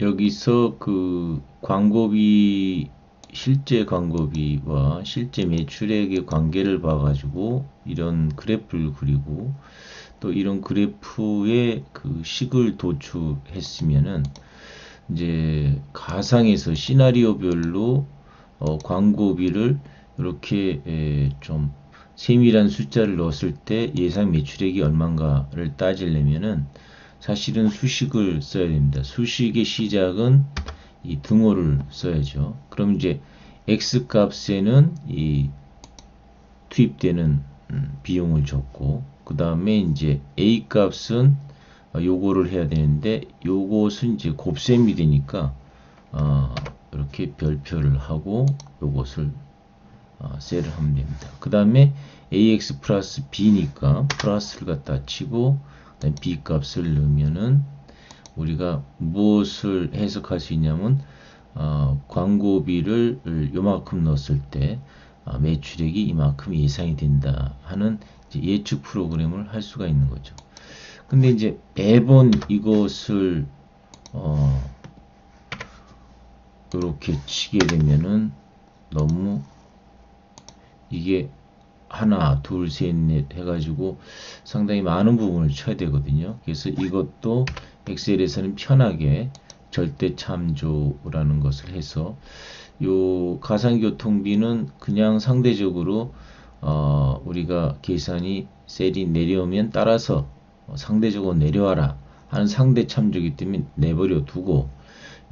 여기서 그 광고비 실제 광고비와 실제 매출액의 관계를 봐 가지고 이런 그래프를 그리고 또 이런 그래프에 그 식을 도출했으면은 이제 가상에서 시나리오별로 어, 광고비를 이렇게 에, 좀 세밀한 숫자를 넣었을 때 예상 매출액이 얼마인가를 따지려면은 사실은 수식을 써야 됩니다. 수식의 시작은 이 등호를 써야죠. 그럼 이제 x 값에는 이 투입되는 음, 비용을 줬고 그 다음에 이제 a 값은 어, 요거를 해야 되는데 요것은 이제 곱셈이 되니까 어, 이렇게 별표를 하고 요것을 어, 셀을 하면 됩니다. 그 다음에 ax 플러스 b니까 플러스를 갖다 치고 b 값을 넣으면은 우리가 무엇을 해석할 수 있냐면 어, 광고비를 요만큼 넣었을 때 어, 매출액이 이만큼 예상이 된다 하는 예측 프로그램을 할 수가 있는 거죠. 근데 이제 매번 이것을 어, 이렇게 치게 되면은 너무 이게 하나, 둘, 셋, 넷 해가지고 상당히 많은 부분을 쳐야 되거든요. 그래서 이것도 엑셀에서는 편하게 절대 참조라는 것을 해서 요 가상교통비는 그냥 상대적으로 어, 우리가 계산이 셀이 내려오면 따라서 상대적으로 내려와라 하는 상대 참조기 때문에 내버려 두고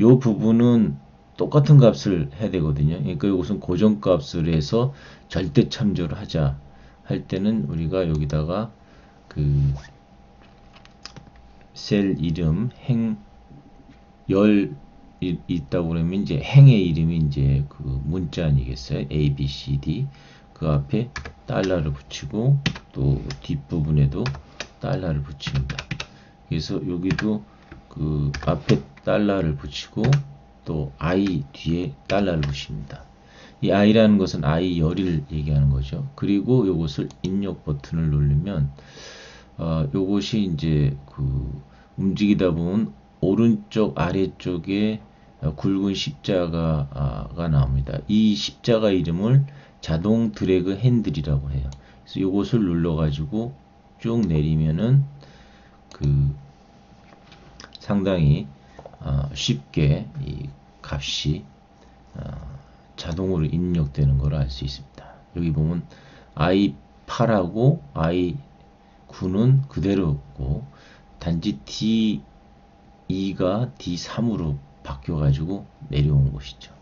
요 부분은 똑같은 값을 해야 되거든요. 그러니까 이것은 고정값을 해서 절대 참조를 하자 할 때는 우리가 여기다가 그 셀 이름 행 열 있다고 그러면 이제 행의 이름이 이제 그 문자 아니겠어요? A, B, C, D 그 앞에 달러를 붙이고 또 뒷부분에도 달러를 붙입니다. 그래서 여기도 그 앞에 달러를 붙이고 또 i 뒤에 달러를 붙입니다. 이 i라는 것은 i 열을 얘기하는 거죠. 그리고 이것을 입력 버튼을 누르면 어, 요것이 이제 그 움직이다 보면 오른쪽 아래쪽에 굵은 십자가가 나옵니다. 이 십자가 이름을 자동 드래그 핸들이라고 해요. 그래서 이것을 눌러 가지고 쭉 내리면은 그 상당히 어, 쉽게 이 값이 어, 자동으로 입력되는 걸 알 수 있습니다. 여기 보면 i8하고 i9는 그대로고 단지 d2가 d3으로 바뀌어 가지고 내려온 것이죠.